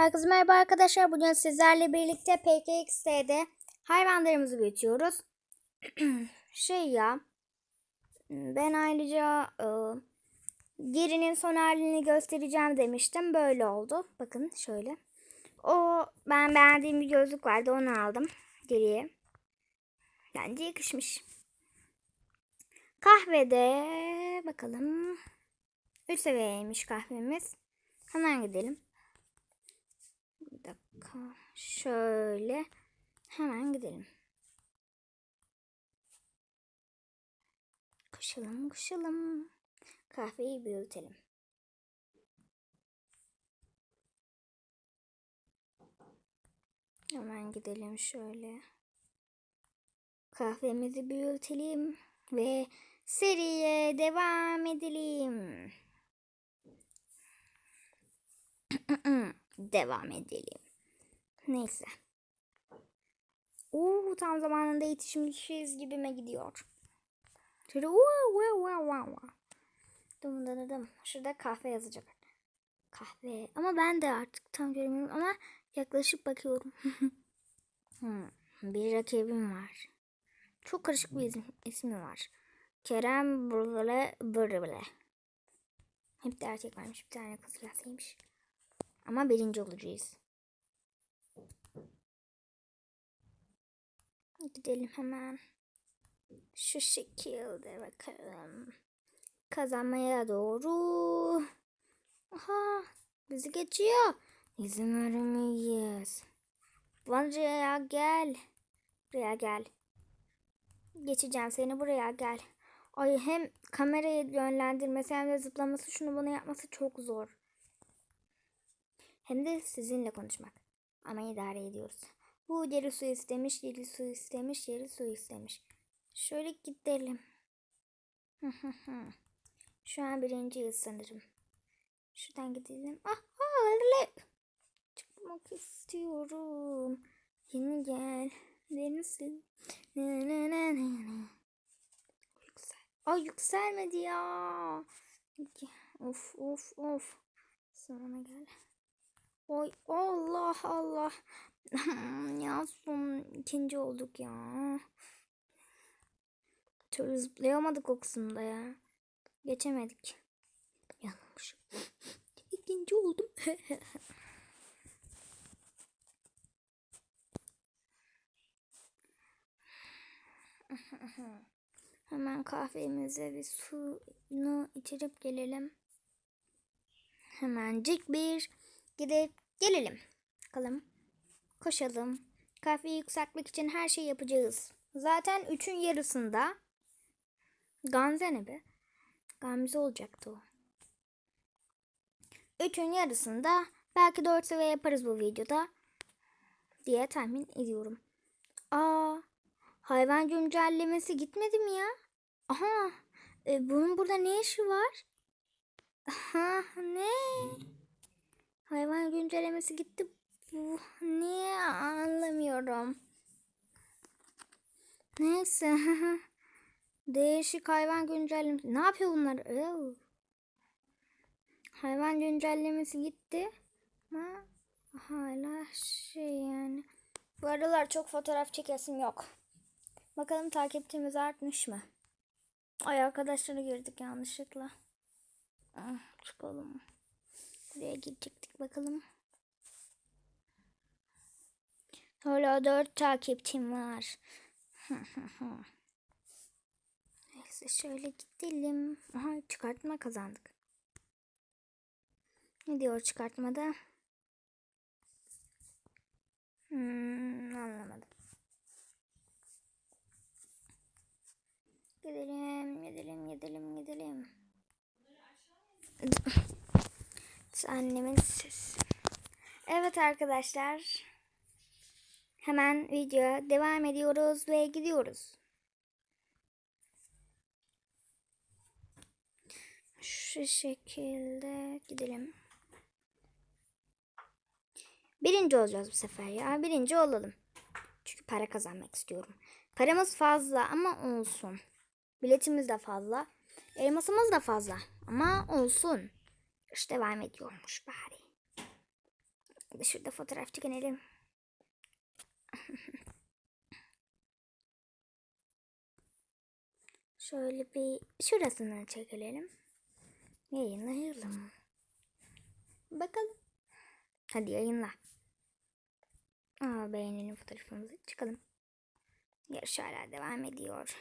Herkese merhaba arkadaşlar. Bugün sizlerle birlikte PKX'de hayvanlarımızı büyütüyoruz. şey ya, ben ayrıca e, gerinin son halini göstereceğim demiştim. Böyle oldu. Bakın şöyle. O ben beğendiğim bir gözlük vardı. Onu aldım geriye. Bence yakışmış. Kahvede bakalım. 3 seviyeymiş kahvemiz. Hemen gidelim. Bir dakika. Şöyle. Hemen gidelim. Koşalım koşalım. Kahveyi büyütelim. Hemen gidelim şöyle. Kahvemizi büyütelim ve seriye devam edelim. devam edelim. Neyse. Oo, tam zamanında yetişmişiz gibime gidiyor. Dım dım dım. Şurada kahve yazacak. Kahve. Ama ben de artık tam göremiyorum ama yaklaşıp bakıyorum. hmm, bir rakibim var. Çok karışık bir isim, ismi var. Kerem Burle Burle. Hep de erkek varmış. Bir tane kız yazıymış. Ama birinci olacağız. Gidelim hemen. Şu şekilde bakalım. Kazanmaya doğru. Aha bizi geçiyor. İzin vermeyiz. Buraya gel. Buraya gel. Geçeceğim seni buraya gel. Ay hem kamerayı yönlendirmesi hem de zıplaması şunu bunu yapması çok zor. Hem de sizinle konuşmak. Ama idare ediyoruz. Bu yeri su istemiş, yeri su istemiş, yeri su istemiş. Şöyle gidelim. Şu an birinciyiz sanırım. Şuradan gidelim. Ah, ah. Çıkmak istiyorum. Yeni gel. Denizi. Ne ne ne ne ne. Yüksel. Ay yükselmedi ya. Of of of. Sonra gel. Oy Allah Allah. ya son ikinci olduk ya. Çok zıplayamadık o kısımda ya. Geçemedik. Yanılmışım. İkinci oldum. Hemen kahvemize bir suyunu içirip gelelim. Hemencik bir gidip gelelim. Bakalım. Koşalım. Kahveyi yükseltmek için her şeyi yapacağız. Zaten üçün yarısında Gamze ne be? Gamze olacaktı o. Üçün yarısında belki dört seviye yaparız bu videoda diye tahmin ediyorum. Aa, hayvan güncellemesi gitmedi mi ya? Aha, e, bunun burada ne işi var? Aha, ne? Hayvan güncellemesi gitti. Bu niye anlamıyorum. Neyse. Değişik hayvan güncellemesi. Ne yapıyor bunlar? Ew. Hayvan güncellemesi gitti. Ama hala şey yani. Bu aralar çok fotoğraf çekesim yok. Bakalım takipçimiz artmış mı? Ay arkadaşlara girdik yanlışlıkla. Ah, çıkalım. Buraya gidecektik bakalım. Hala dört takipçim var. Neyse şöyle gidelim. Aha çıkartma kazandık. Ne diyor çıkartmada? Hmm, anlamadım. Gidelim, gidelim, gidelim, gidelim. Annemin sesi. Evet arkadaşlar. Hemen videoya devam ediyoruz ve gidiyoruz. Şu şekilde gidelim. Birinci olacağız bu sefer ya. Birinci olalım. Çünkü para kazanmak istiyorum. Paramız fazla ama olsun. Biletimiz de fazla. Elmasımız da fazla ama olsun. İşte devam ediyormuş bari. Şurada fotoğraf çekinelim. Şöyle bir şurasını çekelim. Yayınlayalım. Bakalım. Hadi yayınla. Aa, beğenelim fotoğrafımızı. Çıkalım. Yarış hala devam ediyor.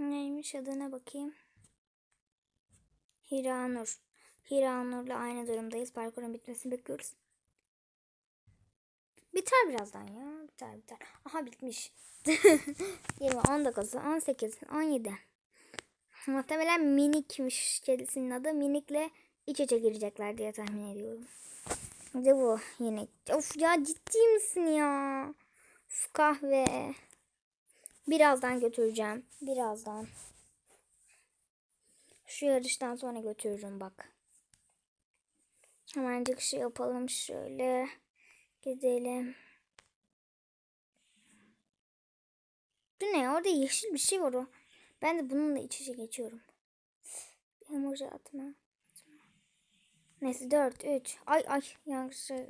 Neymiş adına bakayım. Hiranur. Hiranur'la aynı durumdayız. Parkurun bitmesini bekliyoruz. Biter birazdan ya. Biter biter. Aha bitmiş. 20, 19, 18, 17. Muhtemelen minikmiş kedisinin adı. Minikle iç içe girecekler diye tahmin ediyorum. Bir de bu yine. Of ya ciddi misin ya? Uf, kahve. Birazdan götüreceğim. Birazdan. Şu yarıştan sonra götürürüm bak. Hemencik şey yapalım şöyle. Gidelim. Bu ne? Orada yeşil bir şey var o. Ben de bununla iç içe geçiyorum. Emoji atma. Neyse 4, 3. Ay ay yanlış şey.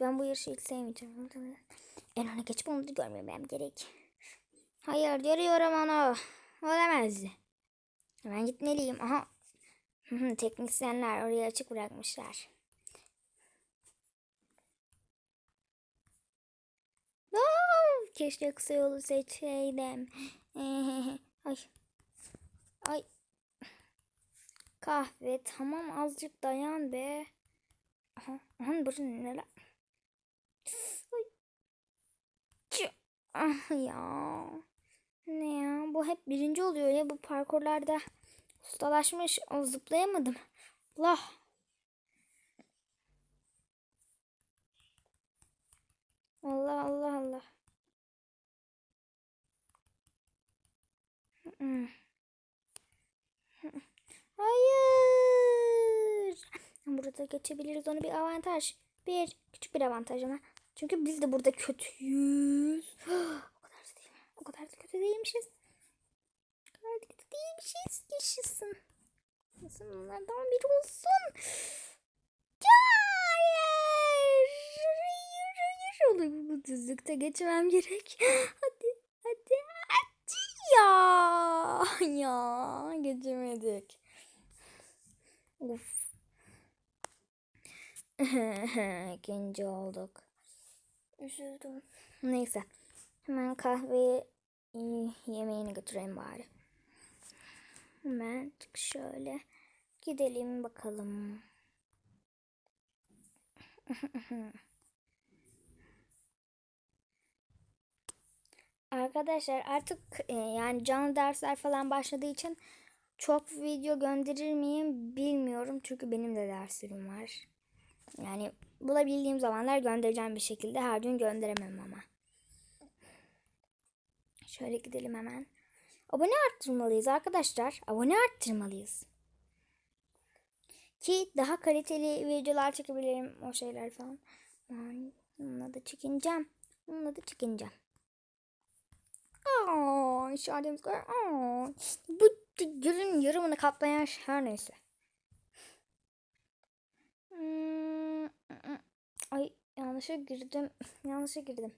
Ben bu yarışı hiç sevmeyeceğim. En öne geçip onu da görmemem gerek. Hayır görüyorum onu. Olamaz. Hemen gitmeliyim. Aha. Teknisyenler orayı açık bırakmışlar. Aa, keşke kısa yolu seçseydim. Ay. Ay. Kahve tamam azıcık dayan be. Aha, aha burası neler? Ay. Çı- Ah ya. Ne ya? Bu hep birinci oluyor ya bu parkurlarda. Ustalaşmış. O zıplayamadım. Allah. Allah Allah Allah. Hmm. Hayır. Burada geçebiliriz. Onu bir avantaj. Bir. Küçük bir avantaj ama. Çünkü biz de burada kötüyüz. o kadar da değil. O kadar da kötü değilmişiz. O kadar da kötü değilmişiz. Yaşasın. Yaşasın bunlardan biri olsun. Hayır. Hayır. Hayır. Olur bu düzlükte geçmem gerek. Hadi. Hadi. Hadi ya. Ya. Geçemedik. Of. İkinci olduk. Üzüldüm. Neyse. Hemen kahveyi e, yemeğini götüreyim bari. Hemen şöyle gidelim bakalım. Arkadaşlar artık e, yani canlı dersler falan başladığı için çok video gönderir miyim bilmiyorum. Çünkü benim de derslerim var. Yani bulabildiğim zamanlar göndereceğim bir şekilde. Her gün gönderemem ama. Şöyle gidelim hemen. Abone arttırmalıyız arkadaşlar. Abone arttırmalıyız. Ki daha kaliteli videolar çekebilirim. O şeyler falan. Ay, Bununla da çekineceğim. Bununla da çekineceğim. Aa. Aa, bu gülün yarımını kaplayan her neyse. Hmm, Ay yanlışa girdim. Yanlışa girdim.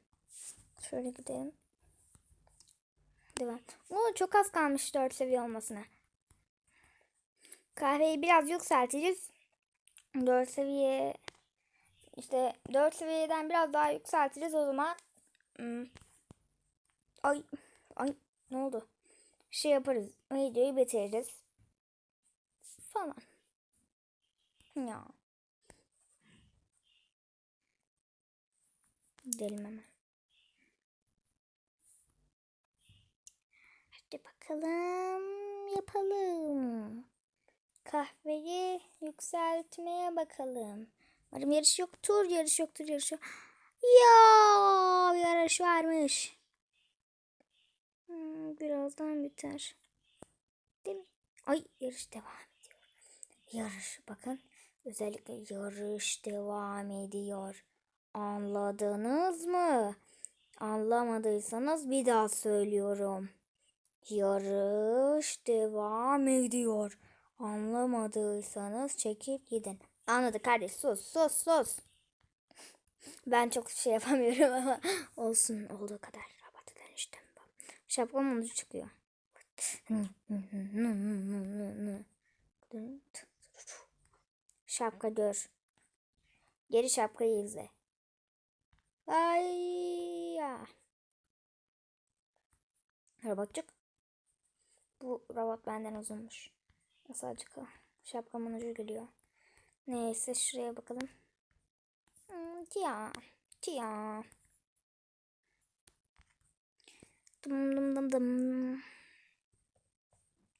Şöyle gidelim. Devam. Oo, çok az kalmış 4 seviye olmasına. Kahveyi biraz yükselteceğiz. 4 seviye işte 4 seviyeden biraz daha yükselteceğiz o zaman. Hmm. Ay ay ne oldu? Şey yaparız. Videoyu bitiririz. Falan. Ya. Gidelim hemen. Hadi bakalım yapalım. Kahveyi yükseltmeye bakalım. Umarım yarış yoktur, yarış yoktur, yarış yok. Ya yarış varmış. Hmm, birazdan biter. Değil mi? Ay yarış devam ediyor. Yarış bakın. Özellikle yarış devam ediyor. Anladınız mı? Anlamadıysanız bir daha söylüyorum. Yarış devam ediyor. Anlamadıysanız çekip gidin. Anladık kardeş sus sus sus. Ben çok şey yapamıyorum ama olsun olduğu kadar. Abartıdan işte. Şapkam ucu çıkıyor. Şapka dur. Geri şapkayı izle. Ay ya. Robotçuk. Bu robot benden uzunmuş. Acık şapkamın ucu geliyor. Neyse şuraya bakalım. Hmm, Tia. Tia. Dım dım dım dım.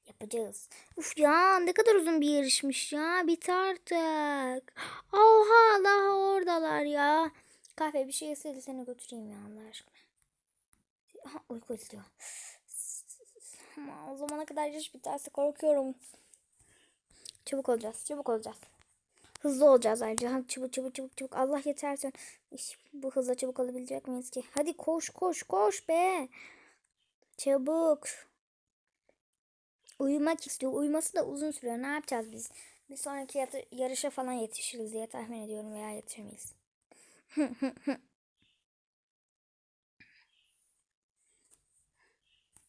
Yapacağız. Uf ya ne kadar uzun bir yarışmış ya. Bit artık. Oha daha oradalar ya. Kahve bir şey ise seni götüreyim ya Allah aşkına. Ha, uyku istiyor. Ama o zamana kadar yarış biterse korkuyorum. Çabuk olacağız. Çabuk olacağız. Hızlı olacağız ayrıca. Çabuk çabuk çabuk çabuk. Allah yetersen. İş, bu hızla çabuk olabilecek miyiz ki? Hadi koş koş koş be. Çabuk. Uyumak istiyor. Uyuması da uzun sürüyor. Ne yapacağız biz? Bir sonraki yarışa falan yetişiriz diye tahmin ediyorum veya yetişemeyiz.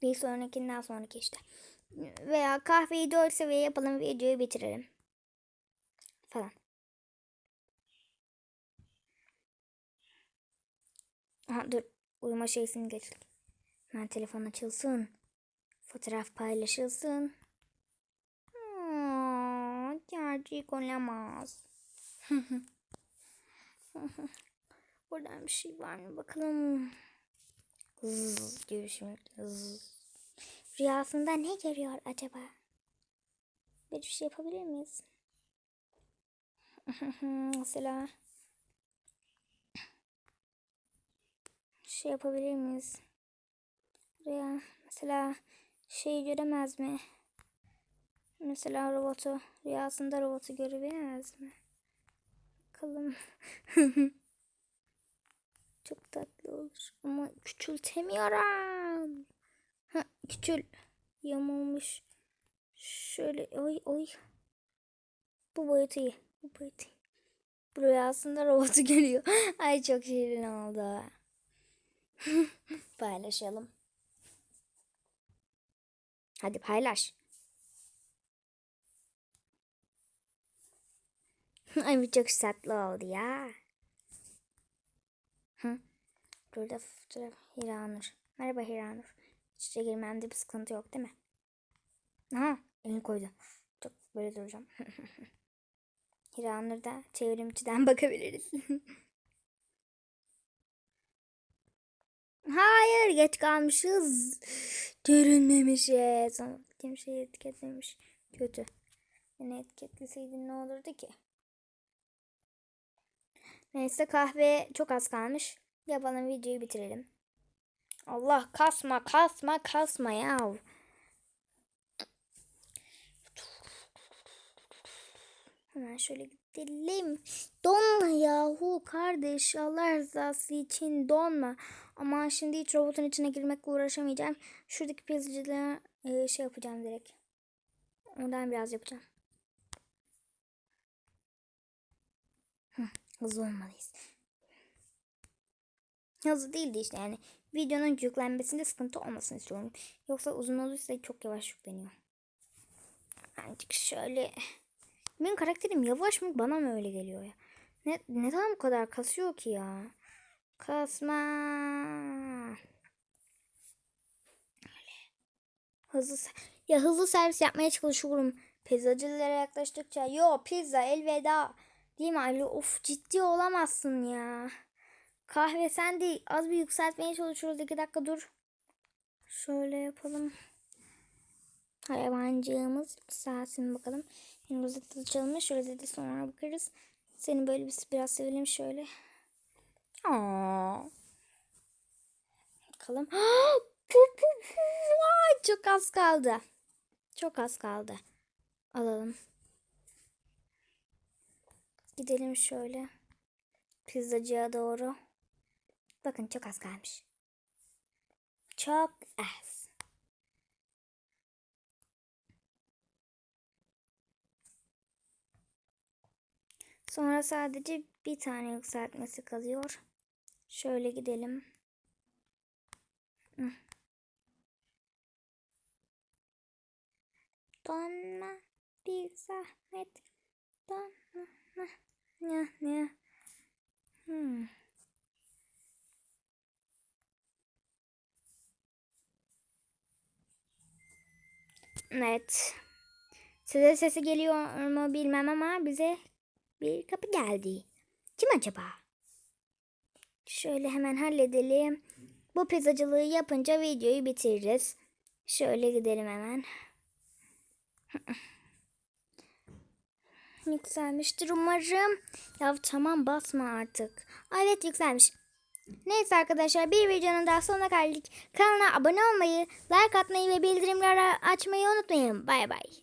bir sonrakinden sonraki işte. Veya kahveyi 4 seviye yapalım videoyu bitirelim. Falan. Aha dur. Uyuma şeysini geçtik. Hemen telefon açılsın. Fotoğraf paylaşılsın. Gerçek olamaz. Buradan bir şey var mı bakalım. Zzz, görüşmek. Zzz. Rüyasında ne görüyor acaba? Bir şey yapabilir miyiz? Mesela şey yapabilir miyiz? Rüya mesela şey göremez mi? Mesela robotu rüyasında robotu görebilemez mi? Bakalım. Çok tatlı olur ama küçültemiyorum. Ha, küçül. Yamulmuş. Şöyle oy oy. Bu boyutu iyi. Bu boyutu iyi. Bu rüyasında robotu görüyor. Ay çok şirin oldu. Paylaşalım. Hadi paylaş. Ay bu çok tatlı oldu ya. Hı. Burada fotoğraf Hiranur. Merhaba Hiranur. İçeri girmemde bir sıkıntı yok değil mi? Aha elini koydu. Çok böyle duracağım. Hiranur da çevrimçiden bakabiliriz. Hayır geç kalmışız. Görünmemişiz. Ama kim şey etiketlemiş. Kötü. Beni etiketleseydin ne olurdu ki? Neyse kahve çok az kalmış. Yapalım videoyu bitirelim. Allah kasma kasma kasma ya. Hemen şöyle gidelim. Donma yahu kardeş. Allah rızası için donma. Ama şimdi hiç robotun içine girmekle uğraşamayacağım. Şuradaki pizzacılara e, şey yapacağım direkt. Ondan biraz yapacağım. Hı, hızlı olmalıyız. Hızlı değildi işte yani. Videonun yüklenmesinde sıkıntı olmasını istiyorum. Yoksa uzun olursa çok yavaş yükleniyor. Azıcık şöyle. Benim karakterim yavaş mı bana mı öyle geliyor ya? Ne, neden bu kadar kasıyor ki ya? Kasma. Öyle. Hızlı ya hızlı servis yapmaya çalışıyorum. Pizzacılara yaklaştıkça yo pizza elveda. Değil mi Ali? Of ciddi olamazsın ya. Kahve sen de az bir yükseltmeye çalışıyoruz. İki dakika dur. Şöyle yapalım. Hayvancığımız saatin bakalım. Şimdi rozeti açalım. Şu rozeti sonra bakarız. Seni böyle bir, biraz sevelim şöyle. Aa. Bakalım. Çok az kaldı. Çok az kaldı. Alalım. Gidelim şöyle. Pizzacıya doğru. Bakın çok az kalmış. Çok az. Sonra sadece bir tane yükseltmesi kalıyor. Şöyle gidelim. Donma bir zahmet. Donma. Ne ne. Hmm. Evet. Size sesi geliyor mu bilmem ama bize bir kapı geldi. Kim acaba? Şöyle hemen halledelim. Bu pizzacılığı yapınca videoyu bitiririz. Şöyle gidelim hemen. Yükselmiştir umarım. Ya tamam basma artık. Aa, Evet yükselmiş. Neyse arkadaşlar bir videonun daha sonuna geldik. Kanala abone olmayı, like atmayı ve bildirimleri açmayı unutmayın. Bay bay.